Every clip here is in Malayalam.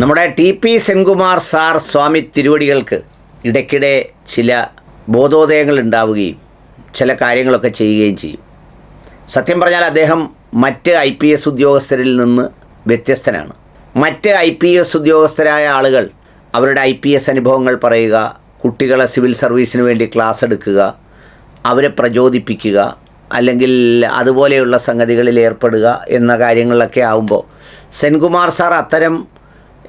നമ്മുടെ ടി പി സെൻകുമാർ സാർ സ്വാമി തിരുവടികൾക്ക് ഇടയ്ക്കിടെ ചില ബോധോദയങ്ങൾ ഉണ്ടാവുകയും ചില കാര്യങ്ങളൊക്കെ ചെയ്യുകയും ചെയ്യും. സത്യം പറഞ്ഞാൽ അദ്ദേഹം മറ്റ് ഐ പി എസ് ഉദ്യോഗസ്ഥരിൽ നിന്ന് വ്യത്യസ്തനാണ്. മറ്റ് ഐ പി എസ് ഉദ്യോഗസ്ഥരായ ആളുകൾ അവരുടെ ഐ പി എസ് അനുഭവങ്ങൾ പറയുക കുട്ടികളെ സിവിൽ സർവീസിന് വേണ്ടി ക്ലാസ് എടുക്കുക അവരെ പ്രചോദിപ്പിക്കുക അല്ലെങ്കിൽ അതുപോലെയുള്ള സംഗതികളിൽ ഏർപ്പെടുക എന്ന കാര്യങ്ങളിലൊക്കെ ആവുമ്പോൾ സെൻകുമാർ സാർ അത്തരം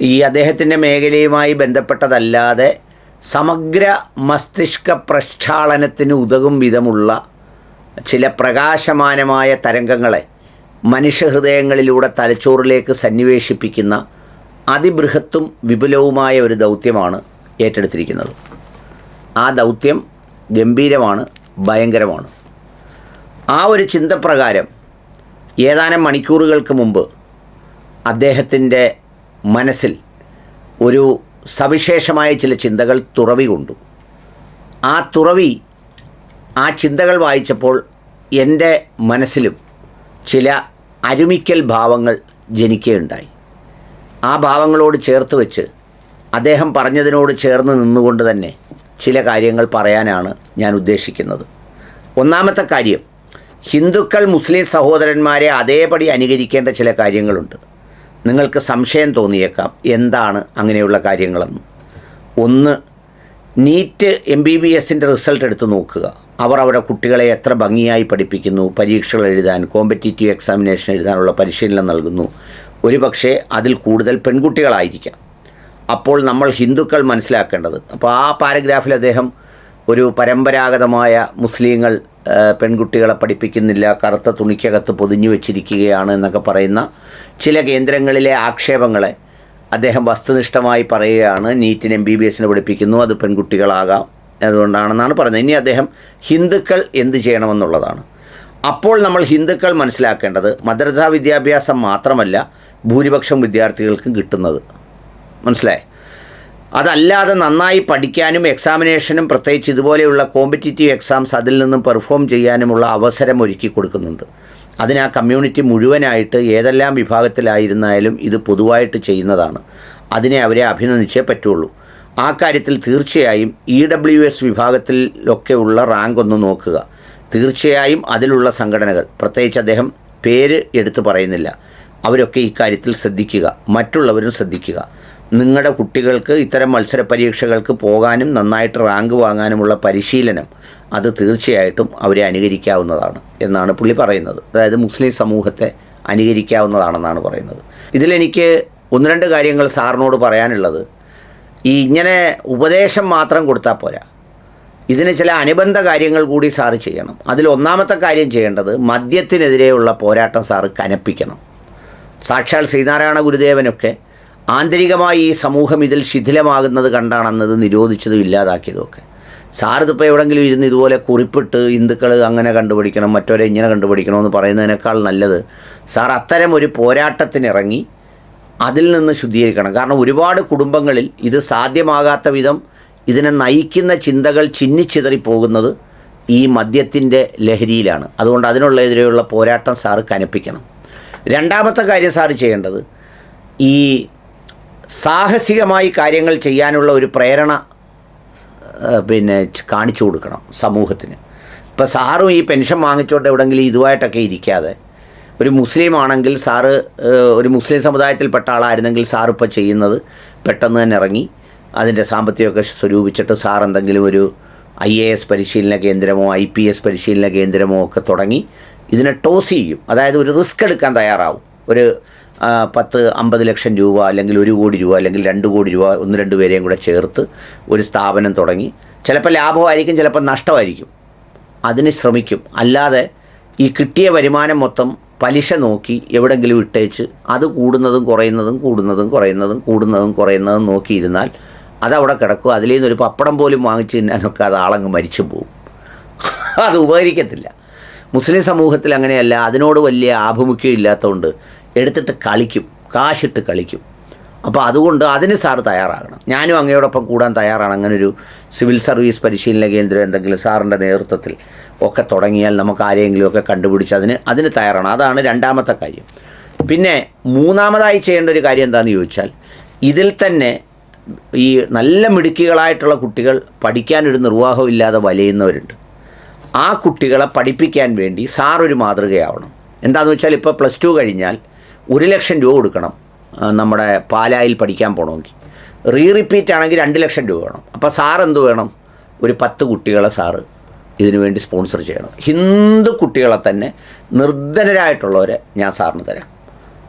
ഈ അദ്ദേഹത്തിന്റെ മേഖലയുമായി ബന്ധപ്പെട്ടതല്ലാതെ സമഗ്ര മസ്തിഷ്ക പ്രക്ഷാളനത്തിന് ഉതകും വിധമുള്ള ചില പ്രകാശമാനമായ തരംഗങ്ങളെ മനുഷ്യഹൃദയങ്ങളിലൂടെ തലച്ചോറിലേക്ക് സന്നിവേശിപ്പിക്കുന്ന അതിബൃഹത്തും വിപുലവുമായ ഒരു ദൗത്യമാണ് ഏറ്റെടുത്തിരിക്കുന്നത്. ആ ദൗത്യം ഗംഭീരമാണ് ഭയങ്കരമാണ്. ആ ഒരു ചിന്തപ്രകാരം ഏതാനും മണിക്കൂറുകൾക്ക് മുമ്പ് അദ്ദേഹത്തിന്റെ മനസ്സിൽ ഒരു സവിശേഷമായ ചില ചിന്തകൾ തുറവി കൊണ്ടു. ആ തുറവി ആ ചിന്തകൾ വായിച്ചപ്പോൾ എന്റെ മനസ്സിലും ചില അരുമിക്കൽ ഭാവങ്ങൾ ജനിക്കുകയുണ്ടായി. ആ ഭാവങ്ങളോട് ചേർത്ത് വെച്ച് അദ്ദേഹം പറഞ്ഞതിനോട് ചേർന്ന് നിന്നുകൊണ്ട് തന്നെ ചില കാര്യങ്ങൾ പറയാനാണ് ഞാൻ ഉദ്ദേശിക്കുന്നത്. ഒന്നാമത്തെ കാര്യം ഹിന്ദുക്കൾ മുസ്ലിം സഹോദരന്മാരെ അതേപടി അനുകരിക്കേണ്ട ചില കാര്യങ്ങളുണ്ട്. നിങ്ങൾക്ക് സംശയം തോന്നിയേക്കാം. എന്താണ് അങ്ങനെയുള്ള കാര്യങ്ങളെന്ന്? ഒന്ന് നീറ്റ് എം ബി ബി എസിന്റെ റിസൾട്ട് എടുത്ത് നോക്കുക. അവർ അവരുടെ കുട്ടികളെ എത്ര ഭംഗിയായി പഠിപ്പിക്കുന്നു പരീക്ഷകൾ എഴുതാൻ കോമ്പറ്റീറ്റീവ് എക്സാമിനേഷൻ എഴുതാനുള്ള പരിശീലനം നൽകുന്നു. ഒരു പക്ഷേ അതിൽ കൂടുതൽ പെൺകുട്ടികളായിരിക്കാം. അപ്പോൾ നമ്മൾ ഹിന്ദുക്കൾ മനസ്സിലാക്കേണ്ടത്. അപ്പോൾ ആ പാരഗ്രാഫിൽ അദ്ദേഹം ഒരു പരമ്പരാഗതമായ മുസ്ലിങ്ങൾ പെൺകുട്ടികളെ പഠിപ്പിക്കുന്നില്ല കറുത്ത തുണിക്കകത്ത് പൊതിഞ്ഞു വെച്ചിരിക്കുകയാണ് എന്നൊക്കെ പറയുന്ന ചില കേന്ദ്രങ്ങളിലെ ആക്ഷേപങ്ങളെ അദ്ദേഹം വസ്തുനിഷ്ഠമായി പറയുകയാണ്. നീറ്റിന് എം ബി ബി എസിന് പഠിപ്പിക്കുന്നു അത് പെൺകുട്ടികളാകാം അതുകൊണ്ടാണെന്നാണ് പറയുന്നത് ഇനി അദ്ദേഹം ഹിന്ദുക്കൾ എന്ത് ചെയ്യണമെന്നുള്ളതാണ്. അപ്പോൾ നമ്മൾ ഹിന്ദുക്കൾ മനസ്സിലാക്കേണ്ടത് മദ്രസാ വിദ്യാഭ്യാസം മാത്രമല്ല ഭൂരിപക്ഷം വിദ്യാർത്ഥികൾക്കും കിട്ടുന്നത്. മനസ്സിലായി? അതല്ലാതെ നന്നായി പഠിക്കാനും എക്സാമിനേഷനും പ്രത്യേകിച്ച് ഇതുപോലെയുള്ള കോമ്പറ്റീറ്റീവ് എക്സാംസ് അതിൽ നിന്നും പെർഫോം ചെയ്യാനുമുള്ള അവസരം ഒരുക്കി കൊടുക്കുന്നുണ്ട്. അതിന് ആ കമ്മ്യൂണിറ്റി മുഴുവനായിട്ട് ഏതെല്ലാം വിഭാഗത്തിലായിരുന്നാലും ഇത് പൊതുവായിട്ട് ചെയ്യുന്നതാണ്. അതിനെ അവരെ അഭിനന്ദിച്ചേ പറ്റുള്ളൂ. ആ കാര്യത്തിൽ തീർച്ചയായും ഇ ഡബ്ല്യു എസ് വിഭാഗത്തിലൊക്കെ ഉള്ള റാങ്ക് ഒന്ന് നോക്കുക. തീർച്ചയായും അതിലുള്ള സംഘടനകൾ പ്രത്യേകിച്ച് അദ്ദേഹം പേര് എടുത്തു പറയുന്നില്ല. അവരൊക്കെ ഇക്കാര്യത്തിൽ ശ്രദ്ധിക്കുക. മറ്റുള്ളവരും ശ്രദ്ധിക്കുക. നിങ്ങളുടെ കുട്ടികൾക്ക് ഇത്തരം മത്സര പരീക്ഷകൾക്ക് പോകാനും നന്നായിട്ട് റാങ്ക് വാങ്ങാനുമുള്ള പരിശീലനം അത് തീർച്ചയായിട്ടും അവരെ അനുകരിക്കാവുന്നതാണ് എന്നാണ് പുള്ളി പറയുന്നത്. അതായത് മുസ്ലിം സമൂഹത്തെ അനുകരിക്കാവുന്നതാണെന്നാണ് പറയുന്നത്. ഇതിലെനിക്ക് ഒന്ന് രണ്ട് കാര്യങ്ങൾ സാറിനോട് പറയാനുള്ളത്. ഈ ഇങ്ങനെ ഉപദേശം മാത്രം കൊടുത്താൽ പോരാ. ഇതിന് ചില അനുബന്ധ കാര്യങ്ങൾ കൂടി സാറ് ചെയ്യണം. അതിൽ ഒന്നാമത്തെ കാര്യം ചെയ്യേണ്ടത് മദ്യത്തിനെതിരെയുള്ള പോരാട്ടം സാറ് കനപ്പിക്കണം. സാക്ഷാൽ ശ്രീനാരായണ ഗുരുദേവനൊക്കെ ആന്തരികമായി ഈ സമൂഹം ഇതിൽ ശിഥിലമാകുന്നത് കണ്ടാണെന്നത് നിരോധിച്ചതും ഇല്ലാതാക്കിയതും ഒക്കെ സാറിതിപ്പോൾ എവിടെങ്കിലും ഇരുന്ന് ഇതുപോലെ കുറിപ്പിട്ട് ഹിന്ദുക്കൾ അങ്ങനെ കണ്ടുപിടിക്കണം മറ്റവരെ ഇങ്ങനെ കണ്ടുപിടിക്കണം എന്ന് പറയുന്നതിനേക്കാൾ നല്ലത് സാർ അത്തരം ഒരു പോരാട്ടത്തിനിറങ്ങി അതിൽ നിന്ന് ശുദ്ധീകരിക്കണം. കാരണം ഒരുപാട് കുടുംബങ്ങളിൽ ഇത് സാധ്യമാകാത്ത വിധം ഇതിനെ നയിക്കുന്ന ചിന്തകൾ ചിന്നിച്ചിതറിപ്പോകുന്നത് ഈ മദ്യത്തിന്റെ ലഹരിയിലാണ്. അതുകൊണ്ട് അതിനുള്ള എതിരെയുള്ള പോരാട്ടം സാറ് കനപ്പിക്കണം രണ്ടാമത്തെ കാര്യം സാറ് ചെയ്യേണ്ടത് ഈ സാഹസികമായി കാര്യങ്ങൾ ചെയ്യാനുള്ള ഒരു പ്രേരണ പിന്നെ കാണിച്ചു കൊടുക്കണം സമൂഹത്തിന്. ഇപ്പോൾ സാറും ഈ പെൻഷൻ വാങ്ങിച്ചോട്ടെ എവിടെങ്കിലും ഇതുമായിട്ടൊക്കെ ഇരിക്കാതെ ഒരു മുസ്ലിം ആണെങ്കിൽ സാറ് ഒരു മുസ്ലിം സമുദായത്തിൽപ്പെട്ട ആളായിരുന്നെങ്കിൽ സാർ ഇപ്പോൾ ചെയ്യുന്നത് പെട്ടെന്ന് തന്നെ ഇറങ്ങി അതിന്റെ സാമ്പത്തികമൊക്കെ സ്വരൂപിച്ചിട്ട് സാർ എന്തെങ്കിലും ഒരു ഐ എ എസ് പരിശീലന കേന്ദ്രമോ ഐ പി എസ് പരിശീലന കേന്ദ്രമോ ഒക്കെ തുടങ്ങി ഇതിനെ ടോസ് ചെയ്യും. അതായത് ഒരു റിസ്ക് എടുക്കാൻ തയ്യാറാവും. ഒരു പത്ത് അമ്പത് ലക്ഷം രൂപ അല്ലെങ്കിൽ ഒരു കോടി രൂപ അല്ലെങ്കിൽ രണ്ട് കോടി രൂപ ഒന്ന് രണ്ട് പേരെയും കൂടെ ചേർത്ത് ഒരു സ്ഥാപനം തുടങ്ങി. ചിലപ്പോൾ ലാഭമായിരിക്കും ചിലപ്പോൾ നഷ്ടമായിരിക്കും. അതിന് ശ്രമിക്കും. അല്ലാതെ ഈ കിട്ടിയ വരുമാനം മൊത്തം പലിശ നോക്കി എവിടെങ്കിലും ഇട്ടേച്ച് അത് കൂടുന്നതും കുറയുന്നതും കൂടുന്നതും കുറയുന്നതും കൂടുന്നതും കുറയുന്നതും നോക്കിയിരുന്നാൽ അതവിടെ കിടക്കും. അതിൽ നിന്നൊരു പപ്പടം പോലും വാങ്ങിച്ച് തിന്നാനൊക്കെ അത് ആളങ്ങ് മരിച്ചു പോകും അത് ഉപകരിക്കത്തില്ല. മുസ്ലിം സമൂഹത്തിൽ അങ്ങനെയല്ല. അതിനോട് വലിയ ആഭിമുഖ്യം ഇല്ലാത്തതുകൊണ്ട് എടുത്തിട്ട് കളിക്കും കാശിട്ട് കളിക്കും. അപ്പോൾ അതുകൊണ്ട് അതിന് സാറ് തയ്യാറാകണം. ഞാനും അങ്ങയോടൊപ്പം കൂടാൻ തയ്യാറാണ്. അങ്ങനൊരു സിവിൽ സർവീസ് പരിശീലന കേന്ദ്രം എന്തെങ്കിലും സാറിന്റെ നേതൃത്വത്തിൽ ഒക്കെ തുടങ്ങിയാൽ നമുക്ക് ആരെയെങ്കിലുമൊക്കെ കണ്ടുപിടിച്ച് അതിന് അതിന് തയ്യാറാണ്. അതാണ് രണ്ടാമത്തെ കാര്യം. പിന്നെ മൂന്നാമതായി ചെയ്യേണ്ട ഒരു കാര്യം എന്താണെന്ന് ചോദിച്ചാൽ ഇതിൽ തന്നെ ഈ നല്ല മിടുക്കികളായിട്ടുള്ള കുട്ടികൾ പഠിക്കാനൊരു നിർവാഹമില്ലാതെ വലയുന്നവരുണ്ട്. ആ കുട്ടികളെ പഠിപ്പിക്കാൻ വേണ്ടി സാറൊരു മാതൃകയാവണം. എന്താണെന്ന് വെച്ചാൽ ഇപ്പോൾ പ്ലസ് ടു കഴിഞ്ഞാൽ ഒരു ലക്ഷം രൂപ കൊടുക്കണം നമ്മുടെ പാലായിൽ പഠിക്കാൻ പോകണമെങ്കിൽ റീ റിപ്പീറ്റ് ആണെങ്കിൽ രണ്ട് ലക്ഷം രൂപ വേണം. അപ്പോൾ സാർ എന്ത് വേണം? ഒരു പത്ത് കുട്ടികളെ സാറ് ഇതിനു വേണ്ടി സ്പോൺസർ ചെയ്യണം. ഹിന്ദു കുട്ടികളെ തന്നെ നിർധനരായിട്ടുള്ളവരെ ഞാൻ സാറിന് തരാം.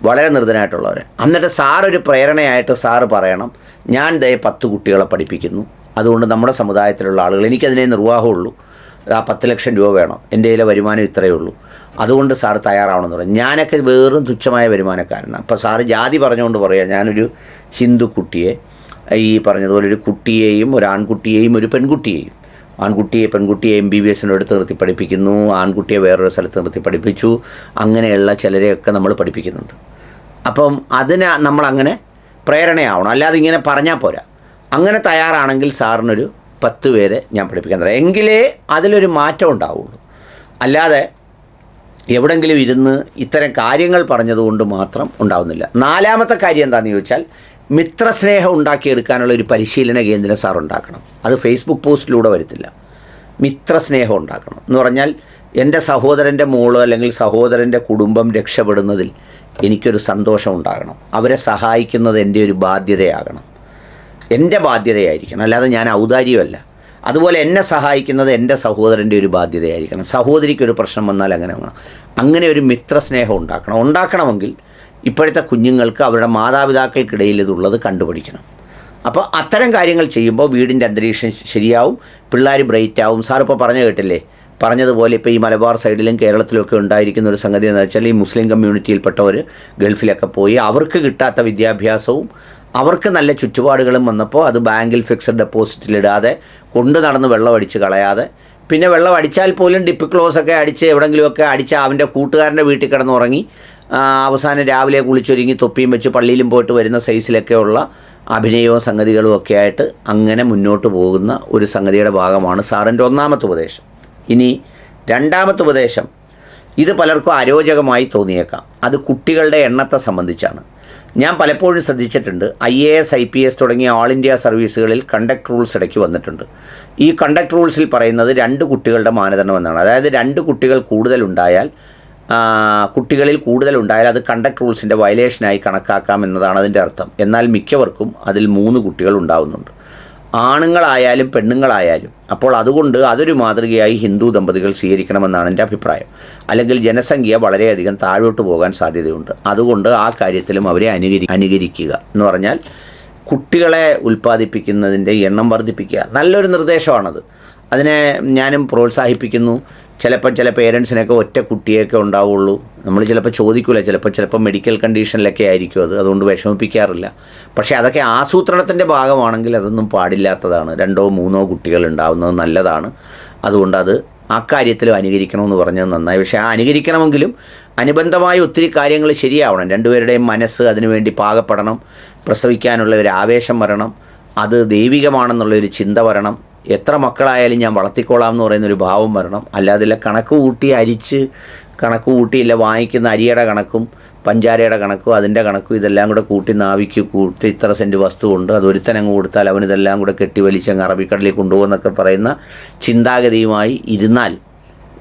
വളരെ നിർദ്ധനായിട്ടുള്ളവരെ എന്നിട്ട് സാറൊരു പ്രേരണയായിട്ട് സാറ് പറയണം ഞാൻ ദയ പത്ത് കുട്ടികളെ പഠിപ്പിക്കുന്നു. അതുകൊണ്ട് നമ്മുടെ സമുദായത്തിലുള്ള ആളുകൾ എനിക്കതിനെ നിർവാഹമുള്ളൂ. ആ പത്ത് ലക്ഷം രൂപ വേണം. എന്റെ കയ്യിലെ വരുമാനം ഇത്രയേ ഉള്ളൂ. അതുകൊണ്ട് സാറ് തയ്യാറാവണമെന്ന് പറയും ഞാനൊക്കെ വേറും തുച്ഛമായ വരുമാനക്കാരനാണ് അപ്പോൾ സാറ് ജാതി പറഞ്ഞുകൊണ്ട് പറയാം ഞാനൊരു ഹിന്ദു കുട്ടിയെ ഈ പറഞ്ഞതുപോലെ ഒരു കുട്ടിയെയും ഒരു ആൺകുട്ടിയെയും ഒരു പെൺകുട്ടിയെയും. ആൺകുട്ടിയെ പെൺകുട്ടിയെ എം ബി ബി എസിന്റെ അടുത്ത് നിർത്തി പഠിപ്പിക്കുന്നു ആൺകുട്ടിയെ വേറൊരു സ്ഥലത്ത് നിർത്തി പഠിപ്പിച്ചു അങ്ങനെയുള്ള ചിലരെയൊക്കെ നമ്മൾ പഠിപ്പിക്കുന്നുണ്ട്. അപ്പം അതിന് നമ്മളങ്ങനെ പ്രേരണയാവണം. അല്ലാതെ ഇങ്ങനെ പറഞ്ഞാൽ പോരാ. അങ്ങനെ തയ്യാറാണെങ്കിൽ സാറിനൊരു പത്ത് പേരെ ഞാൻ പഠിപ്പിക്കാൻ തരാം എങ്കിലേ അതിലൊരു മാറ്റം ഉണ്ടാവുള്ളൂ. അല്ലാതെ എവിടെങ്കിലും ഇരുന്ന് ഇത്തരം കാര്യങ്ങൾ പറഞ്ഞതുകൊണ്ട് മാത്രം ഉണ്ടാവുന്നില്ല. നാലാമത്തെ കാര്യം എന്താണെന്ന് ചോദിച്ചാൽ മിത്രസ്നേഹം ഉണ്ടാക്കിയെടുക്കാനുള്ള ഒരു പരിശീലന കേന്ദ്രം സാർ ഉണ്ടാക്കണം. അത് ഫേസ്ബുക്ക് പോസ്റ്റിലൂടെ വരത്തില്ല. മിത്രസ്നേഹം ഉണ്ടാക്കണം. എന്ന് പറഞ്ഞാൽ എന്റെ സഹോദരന്റെ മോൾ അല്ലെങ്കിൽ സഹോദരന്റെ കുടുംബം രക്ഷപ്പെടുന്നതിൽ എനിക്കൊരു സന്തോഷം ഉണ്ടാകണം. അവരെ സഹായിക്കുന്നത് എന്റെ ഒരു ബാധ്യതയാകണം. എന്റെ ബാധ്യതയായിരിക്കണം. അല്ലാതെ ഞാൻ ഔദാര്യമല്ല. അതുപോലെ എന്നെ സഹായിക്കുന്നത് എന്റെ സഹോദരന്റെ ഒരു ബാധ്യതയായിരിക്കണം. സഹോദരിക്ക് ഒരു പ്രശ്നം വന്നാൽ അങ്ങനെ വേണം. അങ്ങനെ ഒരു മിത്രസ്നേഹം ഉണ്ടാക്കണം. ഉണ്ടാക്കണമെങ്കിൽ ഇപ്പോഴത്തെ കുഞ്ഞുങ്ങൾക്ക് അവരുടെ മാതാപിതാക്കൾക്കിടയിൽ ഇതുള്ളത് കണ്ടുപിടിക്കണം. അപ്പോൾ അത്തരം കാര്യങ്ങൾ ചെയ്യുമ്പോൾ വീടിന്റെ അന്തരീക്ഷം ശരിയാവും പിള്ളേർ ബ്രൈറ്റ് ആവും. സാർ ഇപ്പോൾ പറഞ്ഞു കേട്ടില്ലേ? പറഞ്ഞതുപോലെ ഇപ്പോൾ ഈ മലബാർ സൈഡിലും കേരളത്തിലൊക്കെ ഉണ്ടായിരിക്കുന്ന ഒരു സംഗതി എന്ന് വെച്ചാൽ ഈ മുസ്ലിം കമ്മ്യൂണിറ്റിയിൽപ്പെട്ടവർ ഗൾഫിലൊക്കെ പോയി അവർക്ക് കിട്ടാത്ത വിദ്യാഭ്യാസവും അവർക്ക് നല്ല ചുറ്റുപാടുകളും വന്നപ്പോൾ അത് ബാങ്കിൽ ഫിക്സഡ് ഡെപ്പോസിറ്റിലിടാതെ കൊണ്ടു നടന്ന് വെള്ളമടിച്ച് കളയാതെ പിന്നെ വെള്ളം അടിച്ചാൽ പോലും ഡിപ്പ് ക്ലോസ് ഒക്കെ അടിച്ച് എവിടെങ്കിലുമൊക്കെ അടിച്ച് അവന്റെ കൂട്ടുകാരന്റെ വീട്ടിൽ കിടന്നുറങ്ങി അവസാനം രാവിലെ കുളിച്ചൊരുങ്ങി തൊപ്പിയും വെച്ച് പള്ളിയിലും പോയിട്ട് വരുന്ന സൈസിലൊക്കെയുള്ള അഭിനയവും സംഗതികളും ഒക്കെ ആയിട്ട് അങ്ങനെ മുന്നോട്ട് പോകുന്ന ഒരു സംഗതിയുടെ ഭാഗമാണ് സാറിന്റെ ഒന്നാമത്തെ ഉപദേശം. ഇനി രണ്ടാമത്തെ ഉപദേശം. ഇത് പലർക്കും അരോചകമായി തോന്നിയേക്കാം. അത് കുട്ടികളുടെ എണ്ണത്തെ സംബന്ധിച്ചാണ്. ഞാൻ പലപ്പോഴും ശ്രദ്ധിച്ചിട്ടുണ്ട്. I A S I P S തുടങ്ങിയ ഓൾ ഇന്ത്യ സർവീസുകളിൽ കണ്ടക്ട് റൂൾസ് ഇടയ്ക്ക് വന്നിട്ടുണ്ട്. ഈ കണ്ടക്ട് റൂൾസിൽ പറയുന്നത് രണ്ട് കുട്ടികളുടെ മാനദണ്ഡം എന്നാണ്. അതായത് രണ്ട് കുട്ടികൾ കൂടുതലുണ്ടായാൽ കുട്ടികളിൽ കൂടുതലുണ്ടായാൽ അത് കണ്ടക്ട് റൂൾസിന്റെ വയലേഷനായി കണക്കാക്കാം എന്നതാണ് അതിന്റെ അർത്ഥം. എന്നാൽ മിക്കവർക്കും അതിൽ മൂന്ന് കുട്ടികൾ ഉണ്ടാവുന്നുണ്ട്. ആണുങ്ങളായാലും പെണ്ണുങ്ങളായാലും. അപ്പോൾ അതുകൊണ്ട് അതൊരു മാതൃകയായി ഹിന്ദു ദമ്പതികൾ സ്വീകരിക്കണമെന്നാണ് എന്റെ അഭിപ്രായം. അല്ലെങ്കിൽ ജനസംഖ്യ വളരെയധികം താഴോട്ട് പോകാൻ സാധ്യതയുണ്ട്. അതുകൊണ്ട് ആ കാര്യത്തിലും അവരെ അനുകരി അനുകരിക്കുക എന്ന് പറഞ്ഞാൽ കുട്ടികളെ ഉൽപ്പാദിപ്പിക്കുന്നതിന്റെ എണ്ണം വർദ്ധിപ്പിക്കുക. നല്ലൊരു നിർദ്ദേശമാണത്. അതിനെ ഞാനും പ്രോത്സാഹിപ്പിക്കുന്നു. ചിലപ്പം ചില പേരൻസിനൊക്കെ ഒറ്റ കുട്ടിയൊക്കെ ഉണ്ടാവുള്ളൂ. നമ്മൾ ചിലപ്പോൾ ചോദിക്കില്ല ചിലപ്പോൾ ചിലപ്പോൾ മെഡിക്കൽ കണ്ടീഷനിലൊക്കെ ആയിരിക്കും അത്. അതുകൊണ്ട് വിഷമിപ്പിക്കാറില്ല. പക്ഷേ അതൊക്കെ ആസൂത്രണത്തിന്റെ ഭാഗമാണെങ്കിൽ അതൊന്നും പാടില്ലാത്തതാണ്. രണ്ടോ മൂന്നോ കുട്ടികൾ ഉണ്ടാവുന്നത് നല്ലതാണ്. അതുകൊണ്ട് അത് ആ കാര്യത്തിലും അനുകരിക്കണമെന്ന് പറഞ്ഞത് നന്നായി. പക്ഷേ ആ അനുകരിക്കണമെങ്കിലും അനുബന്ധമായ ഒത്തിരി കാര്യങ്ങൾ ശരിയാവണം. രണ്ടുപേരുടെയും മനസ്സ് അതിനുവേണ്ടി പാകപ്പെടണം. പ്രസവിക്കാനുള്ള ഒരു ആവേശം വരണം. അത് ദൈവികമാണെന്നുള്ളൊരു ചിന്ത വരണം. എത്ര മക്കളായാലും ഞാൻ വളർത്തിക്കോളാം എന്ന് പറയുന്നൊരു ഭാവം വരണം. അല്ലാതെ കണക്ക് കൂട്ടി അരിച്ച് കണക്ക് കൂട്ടിയില്ല വാങ്ങിക്കുന്ന അരിയുടെ കണക്കും പഞ്ചാരയുടെ കണക്കും അതിന്റെ കണക്കും ഇതെല്ലാം കൂടെ കൂട്ടി നാവിക്ക് കൂട്ടി ഇത്ര സെന്റ് വസ്തുവുണ്ട് അത് ഒരുത്തനങ്ങ് കൊടുത്താൽ അവൻ ഇതെല്ലാം കൂടെ കെട്ടി വലിച്ചങ്ങ് അറബിക്കടലിൽ കൊണ്ടുപോകുന്നൊക്കെ പറയുന്ന ചിന്താഗതിയുമായി ഇരുന്നാൽ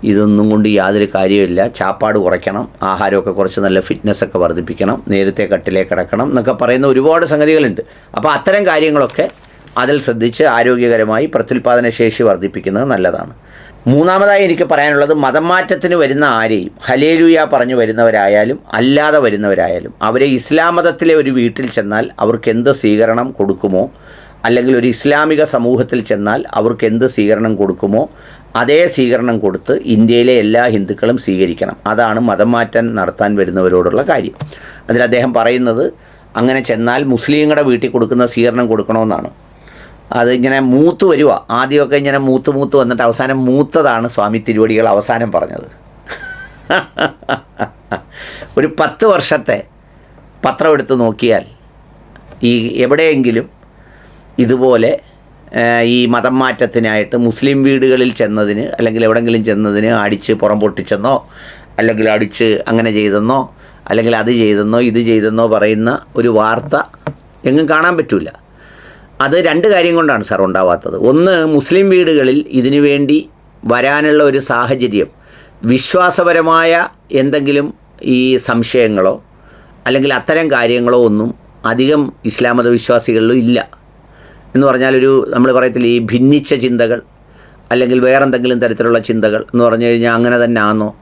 ഇതൊന്നും കൊണ്ട് യാതൊരു കാര്യമില്ല ചാപ്പാട് കുറയ്ക്കണം ആഹാരമൊക്കെ കുറച്ച് നല്ല ഫിറ്റ്നസ്സൊക്കെ വർദ്ധിപ്പിക്കണം നേരത്തെ കട്ടിലേക്ക് കിടക്കണം എന്നൊക്കെ പറയുന്ന ഒരുപാട് സംഗതികളുണ്ട്. അപ്പോൾ അത്തരം കാര്യങ്ങളൊക്കെ അതിൽ ശ്രദ്ധിച്ച് ആരോഗ്യകരമായി പ്രത്യുൽപാദന ശേഷി വർദ്ധിപ്പിക്കുന്നത് നല്ലതാണ്. മൂന്നാമതായി എനിക്ക് പറയാനുള്ളത് മതം മാറ്റത്തിന് വരുന്ന ആരെയും ഹലേലുയ പറഞ്ഞു വരുന്നവരായാലും അല്ലാതെ വരുന്നവരായാലും അവരെ ഇസ്ലാം മതത്തിലെ ഒരു വീട്ടിൽ ചെന്നാൽ അവർക്ക് എന്ത് സ്വീകരണം കൊടുക്കുമോ? അല്ലെങ്കിൽ ഒരു ഇസ്ലാമിക സമൂഹത്തിൽ ചെന്നാൽ അവർക്ക് എന്ത് സ്വീകരണം കൊടുക്കുമോ? അതേ സ്വീകരണം കൊടുത്ത് ഇന്ത്യയിലെ എല്ലാ ഹിന്ദുക്കളും സ്വീകരിക്കണം. അതാണ് മതം മാറ്റം നടത്താൻ വരുന്നവരോടുള്ള കാര്യം. അതിൽ അദ്ദേഹം പറയുന്നത് അങ്ങനെ ചെന്നാൽ മുസ്ലിങ്ങളുടെ വീട്ടിൽ കൊടുക്കുന്ന സ്വീകരണം കൊടുക്കണമെന്നാണ്. അത് ഇങ്ങനെ മൂത്ത് വരിക ആദ്യമൊക്കെ ഇങ്ങനെ മൂത്ത് മൂത്ത് വന്നിട്ട് അവസാനം മൂത്തതാണ് സ്വാമി തിരുവടികൾ അവസാനം പറഞ്ഞത്. ഒരു പത്ത് വർഷത്തെ പത്രം എടുത്ത് നോക്കിയാൽ ഈ എവിടെയെങ്കിലും ഇതുപോലെ ഈ മതം മാറ്റത്തിനായിട്ട് മുസ്ലിം വീടുകളിൽ ചെന്നതിന് അല്ലെങ്കിൽ എവിടെങ്കിലും ചെന്നതിന് അടിച്ച് പുറം പൊട്ടിച്ചെന്നോ അല്ലെങ്കിൽ അടിച്ച് അങ്ങനെ ചെയ്തെന്നോ അല്ലെങ്കിൽ അത് ചെയ്തെന്നോ ഇത് ചെയ്തെന്നോ പറയുന്ന ഒരു വാർത്ത എങ്ങും കാണാൻ പറ്റില്ല അത് രണ്ട് കാര്യം കൊണ്ടാണ് സാർ ഉണ്ടാവാത്തത്. ഒന്ന് മുസ്ലിം വീടുകളിൽ ഇതിനു വേണ്ടി വരാനുള്ള ഒരു സാഹചര്യം വിശ്വാസപരമായ എന്തെങ്കിലും ഈ സംശയങ്ങളോ അല്ലെങ്കിൽ അത്തരം കാര്യങ്ങളോ ഒന്നും അധികം ഇസ്ലാം മതവിശ്വാസികളിലും ഇല്ല. എന്ന് പറഞ്ഞാൽ ഒരു നമ്മൾ പറയത്തില്ല ഈ ഭിന്നിച്ച ചിന്തകൾ അല്ലെങ്കിൽ വേറെന്തെങ്കിലും തരത്തിലുള്ള ചിന്തകൾ എന്ന് പറഞ്ഞു കഴിഞ്ഞാൽ അങ്ങനെ തന്നെ ആണോ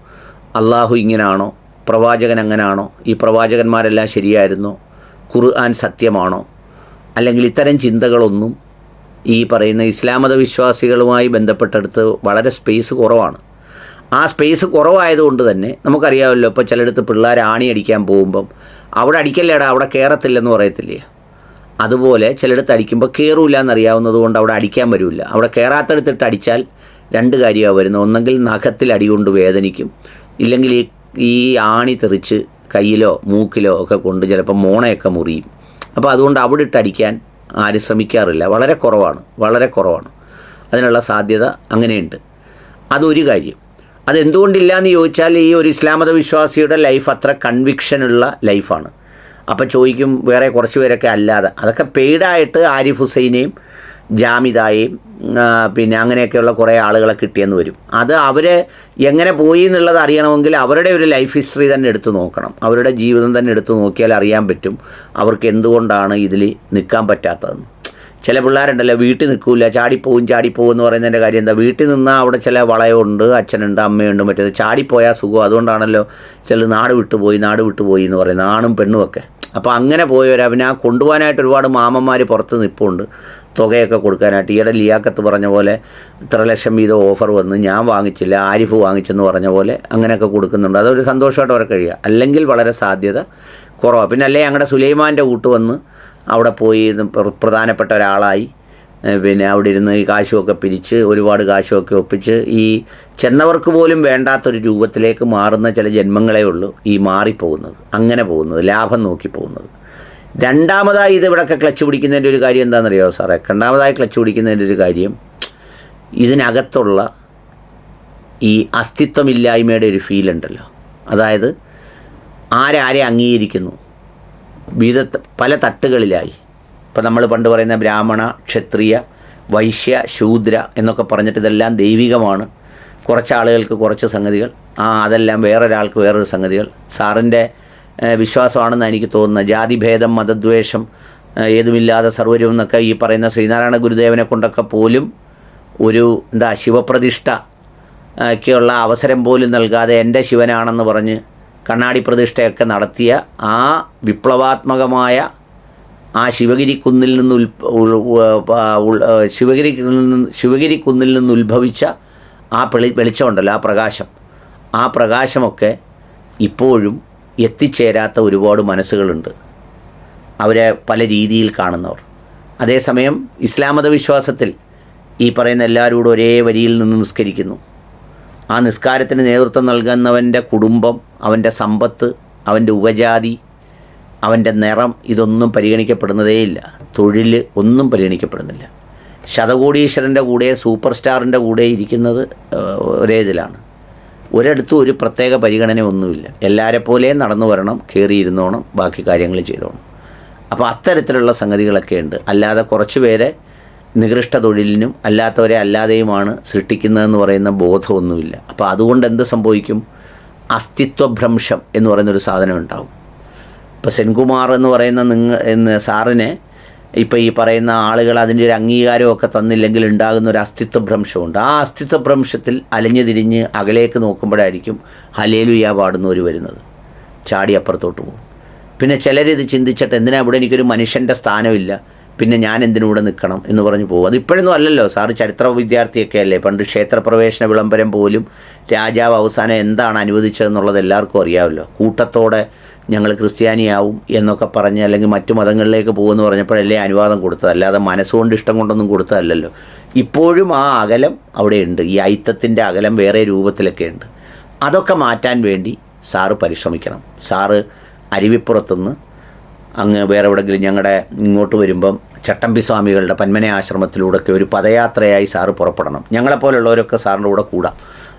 അള്ളാഹു ഇങ്ങനാണോ? പ്രവാചകൻ അങ്ങനാണോ? ഈ പ്രവാചകന്മാരെല്ലാം ശരിയായിരുന്നോ? ഖുർആൻ സത്യമാണോ? അല്ലെങ്കിൽ ഇത്തരം ചിന്തകളൊന്നും ഈ പറയുന്ന ഇസ്ലാം മത വിശ്വാസികളുമായി ബന്ധപ്പെട്ടെടുത്ത് വളരെ സ്പേസ് കുറവാണ്. ആ സ്പേസ് കുറവായതുകൊണ്ട് തന്നെ നമുക്കറിയാമല്ലോ ഇപ്പോൾ ചിലയിടത്ത് പിള്ളേർ ആണി അടിക്കാൻ പോകുമ്പം അവിടെ അടിക്കല്ലേടാ അവിടെ കയറത്തില്ലെന്ന് പറയത്തില്ലേ? അതുപോലെ ചിലയിടത്ത് അടിക്കുമ്പോൾ കയറൂല എന്നറിയാവുന്നത് കൊണ്ട് അവിടെ അടിക്കാൻ വരില്ല. അവിടെ കയറാത്തടുത്തിട്ട് അടിച്ചാൽ രണ്ട് കാര്യമാണ് വരുന്നത്. ഒന്നെങ്കിൽ നഖത്തിൽ അടികൊണ്ട് വേദനിക്കും. ഇല്ലെങ്കിൽ ഈ ആണി തെറിച്ച് കയ്യിലോ മൂക്കിലോ ഒക്കെ കൊണ്ട് ചിലപ്പോൾ മോണയൊക്കെ മുറിയും. അപ്പോൾ അതുകൊണ്ട് അവിടെ ഇട്ട് അടിക്കാൻ ആരും ശ്രമിക്കാറില്ല. വളരെ കുറവാണ്. വളരെ കുറവാണ്. അതിനുള്ള സാധ്യത അങ്ങനെയുണ്ട്. അതൊരു കാര്യം. അതെന്തുകൊണ്ടില്ല എന്ന് ചോദിച്ചാൽ ഈ ഒരു ഇസ്ലാമത വിശ്വാസിയുടെ ലൈഫ് അത്ര കൺവിക്ഷനുള്ള ലൈഫാണ് അപ്പോൾ ചോദിക്കും വേറെ കുറച്ച് പേരൊക്കെ അല്ലാതെ. അതൊക്കെ പെയ്ഡായിട്ട് ആരിഫ് ഹുസൈനെയും ജാമിദായെയും ആ, പിന്നെ അങ്ങനെയൊക്കെയുള്ള കുറേ ആളുകളെ കിട്ടിയെന്ന് വരും. അത് അവർ എങ്ങനെ പോയി എന്നുള്ളത് അറിയണമെങ്കിൽ അവരുടെ ഒരു ലൈഫ് ഹിസ്റ്ററി തന്നെ എടുത്തു നോക്കണം. അവരുടെ ജീവിതം തന്നെ എടുത്തു നോക്കിയാൽ അറിയാൻ പറ്റും അവർക്ക് എന്തുകൊണ്ടാണ് ഇതിൽ നിൽക്കാൻ പറ്റാത്തതെന്ന്. ചില പിള്ളേരുണ്ടല്ലോ വീട്ടിൽ നിൽക്കില്ല ചാടിപ്പോവും ചാടിപ്പോവും എന്ന് പറയുന്നതിന്റെ കാര്യം എന്താ? വീട്ടിൽ നിന്നാൽ അവിടെ ചില വളയമുണ്ട് അച്ഛനുണ്ട് അമ്മയുണ്ട് മറ്റേത് ചാടിപ്പോയാൽ സുഖം. അതുകൊണ്ടാണല്ലോ ചില നാട് വിട്ടുപോയി നാട് വിട്ടുപോയി എന്ന് പറയുന്നത് ആണും പെണ്ണുമൊക്കെ അപ്പോൾ അങ്ങനെ ആ കൊണ്ടുപോകാനായിട്ട് ഒരുപാട് മാമന്മാർ പുറത്ത് നിൽപ്പുണ്ട്. തുകയൊക്കെ കൊടുക്കാനായിട്ട് ഈയിടെ ലിയാക്കത്ത് പറഞ്ഞ പോലെ ഇത്ര ലക്ഷം വീതം ഓഫർ വന്ന് ഞാൻ വാങ്ങിച്ചില്ല ആരിഫ് വാങ്ങിച്ചെന്ന് പറഞ്ഞ പോലെ അങ്ങനെയൊക്കെ കൊടുക്കുന്നുണ്ട്. അതൊരു സന്തോഷമായിട്ട് അവരെ കഴിയുക. അല്ലെങ്കിൽ വളരെ സാധ്യത കുറവാണ് പിന്നെ അല്ലെങ്കിൽ ഞങ്ങളുടെ സുലൈമാന്റെ കൂട്ട് വന്ന് അവിടെ പോയി പ്രധാനപ്പെട്ട ഒരാളായി. പിന്നെ അവിടെ ഇരുന്ന് ഈ കാശുമൊക്കെ പിരിച്ച് ഒരുപാട് കാശുമൊക്കെ ഒപ്പിച്ച് ഈ ചെന്നവർക്ക് പോലും വേണ്ടാത്തൊരു രൂപത്തിലേക്ക് മാറുന്ന ചില ജന്മങ്ങളേ ഉള്ളൂ ഈ മാറിപ്പോകുന്നത്. അങ്ങനെ പോകുന്നത് ലാഭം നോക്കി പോകുന്നത്. രണ്ടാമതായി ഇത് ഇവിടെയൊക്കെ ക്ലച്ച് പിടിക്കുന്നതിന്റെ ഒരു കാര്യം എന്താണെന്നറിയോ സാറേ? രണ്ടാമതായി ക്ലച്ച് പിടിക്കുന്നതിന്റെ ഒരു കാര്യം ഇതിനകത്തുള്ള ഈ അസ്തിത്വമില്ലായ്മയുടെ ഒരു ഫീൽ ഉണ്ടല്ലോ. അതായത് ആരാരെ അംഗീകരിക്കുന്നു? വിധ പല തട്ടുകളിലായി. ഇപ്പം നമ്മൾ പണ്ട് പറയുന്ന ബ്രാഹ്മണ ക്ഷത്രിയ വൈശ്യ ശൂദ്ര എന്നൊക്കെ പറഞ്ഞിട്ട് ഇതെല്ലാം ദൈവികമാണ്. കുറച്ച് ആളുകൾക്ക് കുറച്ച് സംഗതികൾ. ആ അതെല്ലാം വേറൊരാൾക്ക് വേറൊരു സംഗതികൾ. സാറിന്റെ വിശ്വാസമാണെന്ന് എനിക്ക് തോന്നുന്നത്. ജാതിഭേദം മതദ്വേഷം ഏതുമില്ലാതെ സർവരും എന്നൊക്കെ ഈ പറയുന്ന ശ്രീനാരായണ ഗുരുദേവനെ കൊണ്ടൊക്കെ പോലും ഒരു എന്താ ശിവപ്രതിഷ്ഠ ഒക്കെയുള്ള അവസരം പോലും നൽകാതെ എന്റെ ശിവനാണെന്ന് പറഞ്ഞ് കണ്ണാടി പ്രതിഷ്ഠയൊക്കെ നടത്തിയ ആ വിപ്ലവാത്മകമായ ആ ശിവഗിരി കുന്നിൽ നിന്ന് ശിവഗിരി ശിവഗിരി കുന്നിൽ നിന്ന് ഉത്ഭവിച്ച ആ വെളി വെളിച്ചമുണ്ടല്ലോ ആ പ്രകാശം. ആ പ്രകാശമൊക്കെ ഇപ്പോഴും എത്തിച്ചേരാത്ത ഒരുപാട് മനസ്സുകളുണ്ട്. അവരെ പല രീതിയിൽ കാണുന്നവർ. അതേസമയം ഇസ്ലാം മതവിശ്വാസത്തിൽ ഈ പറയുന്ന എല്ലാവരോടും ഒരേ വരിയിൽ നിന്ന് നിസ്കരിക്കുന്നു. ആ നിസ്കാരത്തിന് നേതൃത്വം നൽകുന്നവന്റെ കുടുംബം അവന്റെ സമ്പത്ത് അവന്റെ ഉപജാതി അവന്റെ നിറം ഇതൊന്നും പരിഗണിക്കപ്പെടുന്നതേയില്ല. തൊഴിൽ ഒന്നും പരിഗണിക്കപ്പെടുന്നില്ല. ശതകോടീശ്വരന്റെ കൂടെ സൂപ്പർ സ്റ്റാറിന്റെ കൂടെ ഇരിക്കുന്നത് ഒരേ ഇതിലാണ്. ഒരിടത്തും ഒരു പ്രത്യേക പരിഗണന ഒന്നുമില്ല. എല്ലാവരെ പോലെയും നടന്നു വരണം കയറിയിരുന്നോണം ബാക്കി കാര്യങ്ങൾ ചെയ്തോണം. അപ്പോൾ അത്തരത്തിലുള്ള സംഗതികളൊക്കെ ഉണ്ട്. അല്ലാതെ കുറച്ച് പേരെ നികൃഷ്ട തൊഴിലിനും അല്ലാത്തവരെ അല്ലാതെയുമാണ് സൃഷ്ടിക്കുന്നതെന്ന് പറയുന്ന ബോധമൊന്നുമില്ല. അപ്പോൾ അതുകൊണ്ട് എന്ത് സംഭവിക്കും? അസ്തിത്വഭ്രംശം എന്ന് പറയുന്നൊരു സാധനം ഉണ്ടാവും. ഇപ്പോൾ സെൻകുമാർ എന്ന് പറയുന്ന നിങ്ങൾ സാറിന് ഇപ്പോൾ ഈ പറയുന്ന ആളുകൾ അതിന്റെ ഒരു അംഗീകാരമൊക്കെ തന്നില്ലെങ്കിൽ ഉണ്ടാകുന്ന ഒരു അസ്തിത്വ ഭ്രംശമുണ്ട് ആ അസ്തിത്വ ഭ്രംശത്തിൽ അലഞ്ഞു തിരിഞ്ഞ് അകലേക്ക് നോക്കുമ്പോഴായിരിക്കും ഹലേലുയ പാടുന്നവർ വരുന്നത്. ചാടി അപ്പുറത്തോട്ട് പോകും. പിന്നെ ചിലരിത് ചിന്തിച്ചിട്ട് എന്തിനാ ഇവിടെ എനിക്കൊരു മനുഷ്യന്റെ സ്ഥാനമില്ല? പിന്നെ ഞാൻ എന്തിനൂടെ നിൽക്കണം എന്ന് പറഞ്ഞു പോകും. അത് ഇപ്പോഴൊന്നും അല്ലല്ലോ. സാറ് ചരിത്ര വിദ്യാർത്ഥിയൊക്കെ അല്ലേ? പണ്ട് ക്ഷേത്രപ്രവേശന വിളംബരം പോലും രാജാവ് അവസാനം എന്താണ് അനുവദിച്ചതെന്നുള്ളത് എല്ലാവർക്കും അറിയാമല്ലോ. കൂട്ടത്തോടെ ഞങ്ങൾ ക്രിസ്ത്യാനിയാവും എന്നൊക്കെ പറഞ്ഞ് അല്ലെങ്കിൽ മറ്റു മതങ്ങളിലേക്ക് പോകുമെന്ന് പറഞ്ഞപ്പോഴല്ലേ അനുവാദം കൊടുത്തത്. അല്ലാതെ മനസ്സുകൊണ്ട് ഇഷ്ടം കൊണ്ടൊന്നും കൊടുത്തതല്ലല്ലോ. ഇപ്പോഴും ആ അകലം അവിടെയുണ്ട്. ഈ ഐത്തത്തിന്റെ അകലം വേറെ രൂപത്തിലൊക്കെ ഉണ്ട്. അതൊക്കെ മാറ്റാൻ വേണ്ടി സാറ് പരിശ്രമിക്കണം. സാറ് അരുവിപ്പുറത്തുനിന്ന് അങ്ങ് വേറെ എവിടെങ്കിലും ഞങ്ങളുടെ ഇങ്ങോട്ട് വരുമ്പം ചട്ടമ്പി സ്വാമികളുടെ പന്മന ആശ്രമത്തിലൂടെയൊക്കെ ഒരു പദയാത്രയായി സാറ് പുറപ്പെടണം. ഞങ്ങളെപ്പോലുള്ളവരൊക്കെ സാറിന്റെ കൂടെ കൂടാം.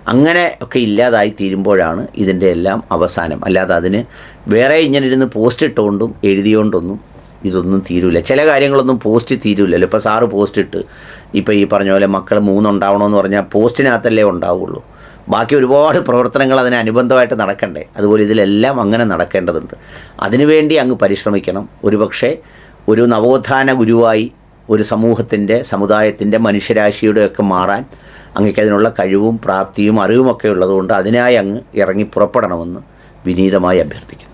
അങ്ങനെ ഒക്കെ ഇല്ലാതായി തീരുമ്പോഴാണ് ഇതിന്റെ എല്ലാം അവസാനം. അല്ലാതെ അതിന് വേറെ ഇങ്ങനെ ഇരുന്ന് പോസ്റ്റ് ഇട്ടുകൊണ്ടും എഴുതിയോണ്ടൊന്നും ഇതൊന്നും തീരൂല. ചില കാര്യങ്ങളൊന്നും പോസ്റ്റ് തീരൂലല്ലോ. ഇപ്പോൾ സാറ് പോസ്റ്റ് ഇട്ട് ഇപ്പോൾ ഈ പറഞ്ഞ പോലെ മക്കൾ മൂന്നുണ്ടാവണമെന്ന് പറഞ്ഞാൽ പോസ്റ്റിനകത്തല്ലേ ഉണ്ടാവുള്ളൂ. ബാക്കി ഒരുപാട് പ്രവർത്തനങ്ങൾ അതിന് അനുബന്ധമായിട്ട് നടക്കണ്ടേ. അതുപോലെ ഇതിലെല്ലാം അങ്ങനെ നടക്കേണ്ടതുണ്ട്. അതിനുവേണ്ടി അങ്ങ് പരിശ്രമിക്കണം. ഒരുപക്ഷെ ഒരു നവോത്ഥാന ഗുരുവായി ഒരു സമൂഹത്തിന്റെ സമുദായത്തിന്റെ മനുഷ്യരാശിയുടെയൊക്കെ മാറാൻ അങ്ങക്ക് അതിനുള്ള കഴിവും പ്രാപ്തിയും അറിവുമൊക്കെ ഉള്ളതുകൊണ്ട് അതിനായി അങ്ങ് ഇറങ്ങി പുറപ്പെടണമെന്ന് വിനീതമായി അഭ്യർത്ഥിക്കുന്നു.